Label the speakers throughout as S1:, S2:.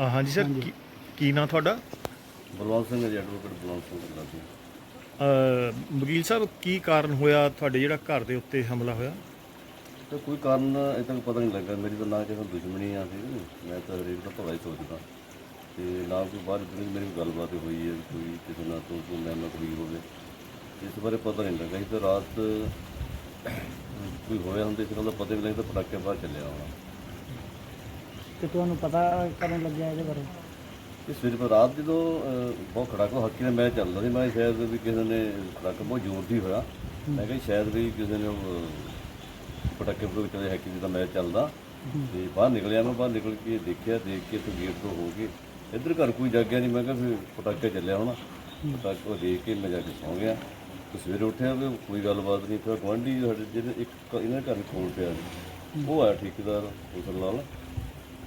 S1: ਅ, ਹਾਂਜੀ ਸਰ ਕੀ- ਕੀ ਨਾਂ ਤੁਹਾਡਾ?
S2: ਬਲਵੰਤ ਸਿੰਘ ਜੀ ਐਡਵੋਕੇਟ ਬਲਵੰਤ ਸਿੰਘ ਕਰਦਾ ਸੀ
S1: ਅ, ਵਕੀਲ ਸਾਹਿਬ ਕੀ ਕਾਰਨ ਹੋਇਆ ਤੁਹਾਡੇ ਜਿਹੜਾ ਘਰ ਦੇ ਉੱਤੇ ਹਮਲਾ ਹੋਇਆ?
S2: ਤੇ ਕੋਈ ਕਾਰਨ ਅਜੇ ਤੱਕ ਪਤਾ ਨਹੀਂ ਲੱਗਾ। ਮੇਰੀ ਤਾਂ ਨਾ ਕਿਸੇ ਨਾਲ ਦੁਸ਼ਮਣੀ ਆ ਸੀ। ਮੈਂ ਤਾਂ ਹਰੇਕ ਦਾ ਭਲਾ ਹੀ ਸੋਚਦਾ। ਤੇ ਨਾ ਕੋਈ ਬਾਹਰ ਜਿਹੜੀ ਮੇਰੀ ਕੋਈ ਗੱਲਬਾਤ ਹੋਈ ਹੈ ਕੋਈ ਕਿਸੇ ਨਾਲ ਤੋਂ ਕੋਈ ਮੈਂ ਕੋਈ ਹੋਵੇ। ਇਸ ਬਾਰੇ ਪਤਾ ਨਹੀਂ ਲੱਗਾ। ਸੀ ਤੇ ਰਾਤ ਕੋਈ ਹੋਇਆ ਹੁੰਦੇ ਇਸ ਗੱਲ ਦਾ ਪਤਾ ਵੀ ਨਹੀਂ ਤਾਂ ਪਟਾਕੇ ਬਾਹਰ ਚੱਲਿਆ ਹੋਣਾ।
S3: ਤੇ ਤੁਹਾਨੂੰ ਪਤਾ ਕਰਨ ਲੱਗਿਆ ਇਹਦੇ ਬਾਰੇ?
S2: ਇਹ ਸਵੇਰੇ ਰਾਤ ਜਦੋਂ ਅਹ, ਬਹੁਤ ਖੜਾਕਾ ਹੱਕੀ ਦਾ ਮੈਚ ਚੱਲਦਾ ਸੀ ਮੈਂ ਸ਼ਾਇਦ ਵੀ ਕਿਸੇ ਨੇ ਖੜਾਕਾ ਬਹੁਤ ਜ਼ੋਰ ਦੀ ਹੋਇਆ। ਮੈਂ ਕਿਹਾ ਸ਼ਾਇਦ ਵੀ ਕਿਸੇ ਨੇ ਉਹ, ਪਟਾਕੇ ਪਟੂਕੇ ਚਲੇ ਹੈਕੀ ਦਾ ਮੈਚ ਚੱਲਦਾ। ਤੇ ਬਾਹਰ ਨਿਕਲਿਆ ਮੈਂ ਬਾਹਰ ਨਿਕਲ ਕੇ ਦੇਖਿਆ ਦੇਖ ਕੇ ਤੇ ਗੇਟ ਤੋਂ ਹੋ ਕੇ ਇੱਧਰ ਘਰ ਕੋਈ ਜਾਗਿਆ ਨਹੀਂ ਮੈਂ ਕਿਹਾ ਫਿਰ ਪਟਾਕੇ ਚੱਲਿਆ ਹੋਣਾ। ਪਟਾਕੇ ਉਹ ਦੇਖ ਕੇ ਮੈਂ ਜਾ ਕੇ ਸੌਂ ਗਿਆ। ਤੇ ਸਵੇਰੇ ਉੱਠਿਆ ਵੀ ਕੋਈ ਗੱਲਬਾਤ ਨਹੀਂ ਫਿਰ ਗੁਆਂਢੀ ਸਾਡੇ ਜਿਹੜੇ ਇੱਕ ਇਹਨਾਂ ਦੇ ਘਰ ਖੋਲ ਪਿਆ ਸੀ। ਉਹ ਆਇਆ ਠੇਕੇਦਾਰ ਉਸ ਨਾਲ।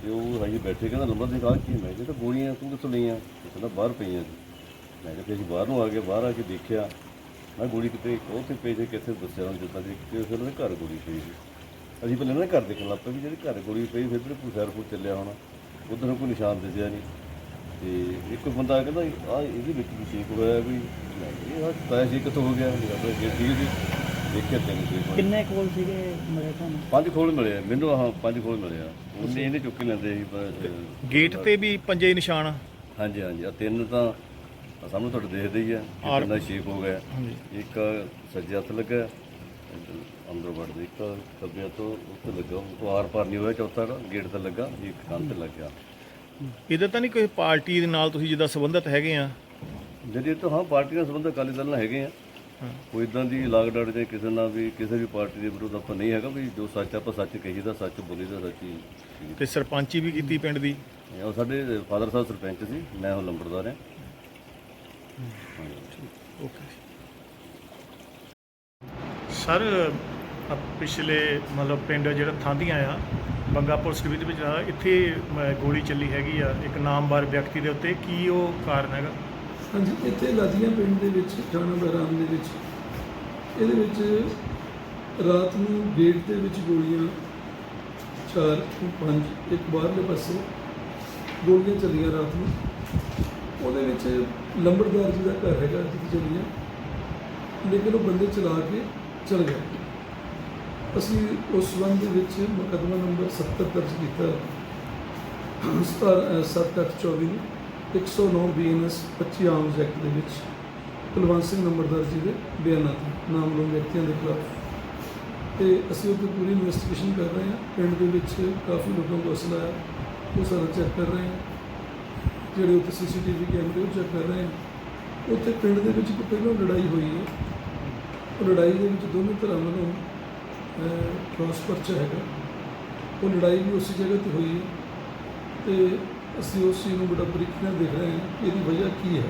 S2: ਤੇ ਉਹ ਰਾਜੀ ਬੈਠੇ ਕਹਿੰਦਾ, ਨੰਬਰ ਦਿਖਾ ਕੀ? ਮੈਂ ਕਿਹਾ ਤਾਂ ਗੋਲੀਆਂ, ਤੂੰ ਕਿੱਥੋਂ ਲਈਆਂ? ਉਹ ਕਹਿੰਦਾ, ਬਾਹਰ ਪਈਆਂ ਸੀ ਮੈਂ ਕਿਹਾ, ਤੇ ਅਸੀਂ ਬਾਹਰ ਨੂੰ ਆ ਕੇ ਬਾਹਰ ਆ ਕੇ ਦੇਖਿਆ। ਮੈਂ ਗੋਲੀ ਕਿਤੇ ਉੱਥੇ ਪਈ ਸੀ, ਕਿੱਥੇ ਦੱਸਿਆ ਉਹਨਾਂ ਜਿੱਦਾਂ ਦੀ ਕਿ, ਫਿਰ ਉਹਦੇ ਘਰ ਗੋਲੀ ਪਈ ਸੀ। ਅਸੀਂ ਪਹਿਲਾਂ ਨਾ ਘਰ ਦੇਖਣ ਲੱਗ ਪਏ ਵੀ ਜਿਹੜੇ ਘਰ ਗੋਲੀ ਪਈ ਫਿਰ ਕੋਈ ਫੈਰਪੁਰ ਚੱਲਿਆ ਹੋਣਾ। ਉਧਰ ਕੋਈ ਨਿਸ਼ਾਨ ਦਿਸਿਆ ਨਹੀਂ। ਤੇ ਇੱਕ ਬੰਦਾ ਕਹਿੰਦਾ ਆ ਇਹਦੇ ਵਿੱਚ ਵੀ ਠੀਕ ਹੋਇਆ ਵੀ, ਮੈਂ ਕਿਹਾ, ਇਹ ਆ ਪੈਸੇ ਕਿੱਥੋਂ ਹੋ ਗਿਆ, ਮੇਰਾ ਤਾਂ ਠੀਕ ਸੀ। ਤਿੰਨ
S3: ਕਿੰਨੇ ਕੋਲ ਸੀਗੇ ਮੇਰੇ ਤੁਹਾਨੂੰ
S2: ਪੰਜ ਖੋਲ ਮਿਲੇ ਆ, ਮੈਨੂੰ ਆਹ ਪੰਜ ਖੋਲ ਮਿਲੇ ਆ। ਉਹਨੇ ਇਹਨੇ ਚੁੱਕ ਕੇ ਲੈਂਦੇ ਸੀ ਪਰ,
S1: ਗੇਟ ਤੇ ਵੀ ਪੰਜੇ ਨਿਸ਼ਾਨ ਆ।
S2: ਹਾਂਜੀ ਹਾਂਜੀ ਆ ਤਿੰਨ ਤਾਂ ਸਾਹਮਣੇ ਤੁਹਾਡੇ ਦੇਖਦੇ ਹੀ ਆ ਕਿੰਨਾ ਸ਼ੇਪ ਹੋ ਗਿਆ
S1: ਹਾਂਜੀ।
S2: ਇੱਕ ਸੱਜੇ ਹੱਥ ਲੱਗਾ ਇੱਧਰ ਅੰਦਰ ਵੜਦੇ ਇੱਕ ਖੱਬੇ ਤੋਂ ਉੱਤੇ ਲੱਗਾ ਉਹ ਆਰ ਪਾਰ ਨਹੀਂ ਹੋਇਆ ਚੌਥਾ ਦਾ ਗੇਟ ਤੇ ਲੱਗਾ ਇੱਕ ਕੰਨ ਤੇ ਲੱਗਿਆ।
S1: ਇਹਦਾ ਤਾਂ ਨਹੀਂ ਕੋਈ ਪਾਰਟੀ ਦੇ ਨਾਲ ਤੁਸੀਂ ਜਿੱਦਾਂ ਸੰਬੰਧਿਤ ਹੈਗੇ ਆ?
S2: ਜਿਹੜੀ ਤਾਂ ਹਾਂ ਪਾਰਟੀਆਂ ਸੰਬੰਧ ਅਕਾਲੀ ਦਲ ਨਾਲ ਹੈਗੇ ਆ। ਕੋਈ ਇਦਾਂ ਦੀ ਲਾਗ ਡਾਟ ਜਾਂ ਕਿਸੇ ਨਾਲ ਵੀ ਕਿਸੇ ਵੀ ਪਾਰਟੀ ਦੇ ਵਿਰੁੱਧ ਆਪਾਂ ਨਹੀਂ ਹੈਗਾ ਵੀ ਜੋ ਸੱਚ ਆਪਾਂ ਸੱਚ ਕਹੀਦਾ ਸੱਚ ਬੋਲੀਦਾ ਸੱਚੀ
S1: ਤੇ ਸਰਪੰਚੀ ਵੀ ਕੀਤੀ ਪਿੰਡ ਦੀ?
S2: ਉਹ ਸਾਡੇ ਫਾਦਰ ਸਾਹਿਬ ਸਰਪੰਚ ਸੀ ਮੈਂ ਉਹ ਲੰਬੜਦਾਰ ਹਾਂ।
S1: ਓਕੇ ਸਰ ਪਿਛਲੇ ਮਤਲਬ ਪਿੰਡ ਜਿਹੜਾ ਥਾਂਦੀਆਂ ਆ ਬੰਗਾ ਪੁਲਿਸ ਦੇ ਵਿੱਚ ਇੱਥੇ ਗੋਲੀ ਚੱਲੀ ਹੈਗੀ ਆ ਇੱਕ ਨਾਮਵਾਰ ਵਿਅਕਤੀ ਦੇ ਉੱਤੇ ਕੀ ਉਹ ਕਾਰਨ ਹੈਗਾ?
S4: ਹਾਂਜੀ, ਇੱਥੇ ਲਾਦੀਆਂ ਪਿੰਡ ਦੇ ਵਿੱਚ, ਥਾਣਾ ਬਹਿਰਾਮ ਦੇ ਵਿੱਚ। ਇਹਦੇ ਵਿੱਚ ਰਾਤ ਨੂੰ ਗੇਟ ਦੇ ਵਿੱਚ ਗੋਲੀਆਂ, ਚਾਰ ਤੋਂ ਪੰਜ, ਇੱਕ ਬਾਹਰਲੇ ਪਾਸੇ ਗੋਲੀਆਂ ਚੱਲੀਆਂ ਰਾਤ ਨੂੰ। ਉਹਦੇ ਵਿੱਚ ਲੰਬੜਦਾਰ ਜੀ ਦਾ ਘਰ ਹੈਗਾ, ਜਿੱਥੇ ਚੱਲੀਆਂ। ਲੇਕਿਨ ਉਹ ਬੰਦੇ ਚਲਾ ਕੇ ਚਲ ਗਏ। ਅਸੀਂ ਉਸ ਸੰਬੰਧ ਦੇ ਵਿੱਚ ਮੁਕੱਦਮਾ ਨੰਬਰ 70 ਦਰਜ ਕੀਤਾ। 7824 ਨੂੰ। 109 ਬੀਐਨਐਸ 25 ਆਰਮਸ ਐਕਟ ਦੇ ਵਿੱਚ ਕੁਲਵੰਤ ਸਿੰਘ ਨੰਬਰਦਾਰ ਜੀ ਦੇ ਬਿਆਨਾਂ ਤੇ ਨਾਮਲੂਮ ਵਿਅਕਤੀਆਂ ਦੇ ਖਿਲਾਫ। ਤੇ ਅਸੀਂ ਉਹਦੀ ਪੂਰੀ ਇਨਵੈਸਟੀਗੇਸ਼ਨ ਕਰ ਰਹੇ ਹਾਂ। ਪਿੰਡ ਦੇ ਵਿੱਚ ਕਾਫੀ ਲੋਕਾਂ ਨੂੰ ਅਸਲਾ ਹੈ ਉਹ ਸਾਰਾ ਚੈੱਕ ਕਰ ਰਹੇ ਹਾਂ। ਜਿਹੜੇ ਉੱਥੇ ਸੀਸੀਟੀਵੀ ਕੈਮਰੇ ਉਹ ਚੈੱਕ ਕਰ ਰਹੇ ਹਾਂ। ਉੱਥੇ ਪਿੰਡ ਦੇ ਵਿੱਚ ਇੱਕ ਪਹਿਲਾਂ ਲੜਾਈ ਹੋਈ ਹੈ। ਉਹ ਲੜਾਈ ਦੇ ਵਿੱਚ ਦੋਨੋਂ ਧਿਰਾਂ ਨੂੰ ਕ੍ਰਾਸ ਪਰਚਾ ਹੈਗਾ। ਉਹ ਲੜਾਈ ਵੀ ਉਸੇ ਜਗ੍ਹਾ ਤੇ ਹੋਈ ਹੈ। ਤੇ ਅਸੀਂ ਉਸ ਚੀਜ਼ ਨੂੰ ਬੜਾ ਬਰੀਕੀ ਨਾਲ ਦੇਖ ਰਹੇ ਹਾਂ ਕਿ ਇਹਦੀ ਵਜ੍ਹਾ ਕੀ ਹੈ।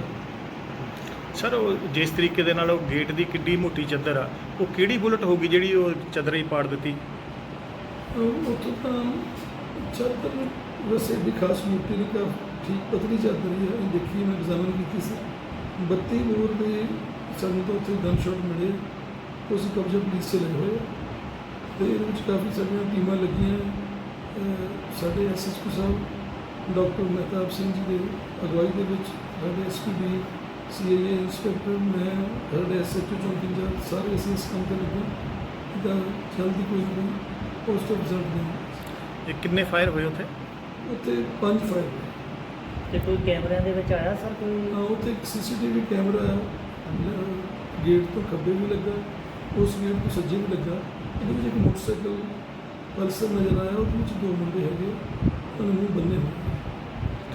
S1: ਸਰ ਉਹ ਜਿਸ ਤਰੀਕੇ ਦੇ ਨਾਲ ਉਹ ਗੇਟ ਦੀ ਕਿੱਡੀ ਮੋਟੀ ਚੱਦਰ ਆ ਉਹ ਕਿਹੜੀ ਬੁਲਟ ਹੋਗੀ ਜਿਹੜੀ ਉਹ ਚੱਦਰ ਹੀ ਪਾੜ ਦਿੱਤੀ?
S4: ਅਹ ਉੱਥੋਂ ਤਾਂ ਚਾਦਰ ਵੈਸੇ ਵੀ ਖਾਸ ਮੋਟੀ ਨਹੀਂ ਕਾ ਠੀਕ ਪਤਲੀ ਚਾਦਰ ਹੀ ਹੈ ਦੇਖੀ ਮੈਂ ਐਗਜ਼ਾਮਨ ਕੀਤੀ ਸੀ। 32 ਬੋਰ ਦੇ ਸਾਨੂੰ ਤਾਂ ਉੱਥੇ ਗਨ ਸ਼ਾਟ ਮਿਲੇ। ਉਹ ਅਸੀਂ ਕਬਜ਼ਾ ਪੁਲਿਸ 'ਚ ਲਏ ਹੋਏ। ਤੇ ਇਹਦੇ ਵਿੱਚ ਕਾਫੀ ਸਾਰੀਆਂ ਟੀਮਾਂ ਲੱਗੀਆਂ। ਸਾਡੇ ਐਸਐਸਪੀ ਸਾਹਿਬ ਡਾਕਟਰ ਮਹਿਤਾਬ ਸਿੰਘ ਜੀ ਦੇ ਅਗਵਾਈ ਦੇ ਵਿੱਚ ਸਾਡੇ ਐਸਪੀਡੀ ਸੀਆਈਏ ਇੰਸਪੈਕਟਰ ਮੈਂ ਸਾਡੇ ਐਸਐਚਓ ਚੌਂਕੀ ਇੰਚਾਰਜ ਸਾਰੇ ਅਸੀਂ ਇਸ ਕੰਮ ਤੇ ਲੱਗੇ ਇਹਦਾ ਜਲਦੀ ਕੋਈ ਕੋਈ ਪੋਸਟ ਰਿਜ਼ਲਟ ਦੇਣ
S1: ਇਹ ਕਿੰਨੇ ਫਾਇਰ ਹੋਏ ਉੱਥੇ?
S4: ਉੱਥੇ ਪੰਜ ਫਾਇਰ
S3: ਤੇ ਕੋਈ ਕੈਮਰਿਆਂ ਦੇ ਵਿੱਚ ਆਇਆ ਸਰ ਕੋਈ?
S4: ਆ ਉੱਥੇ ਇੱਕ ਸੀਸੀਟੀਵੀ ਕੈਮਰਾ ਹੈ ਗੇਟ ਤੋਂ ਖੱਬੇ ਵੀ ਲੱਗਾ ਉਸ ਗੇਟ ਤੋਂ ਸੱਜੇ ਵੀ ਲੱਗਾ। ਇਹਦੇ ਵਿੱਚ ਇੱਕ ਮੋਟਰਸਾਈਕਲ ਪਲਸਰ ਨਜ਼ਰ ਆਇਆ ਉਹਦੇ ਵਿੱਚ ਦੋ ਮੁੰਡੇ ਹੈਗੇ ਉਹਨਾਂ ਨੂੰ ਬੰਨੇ ਹੋਏ।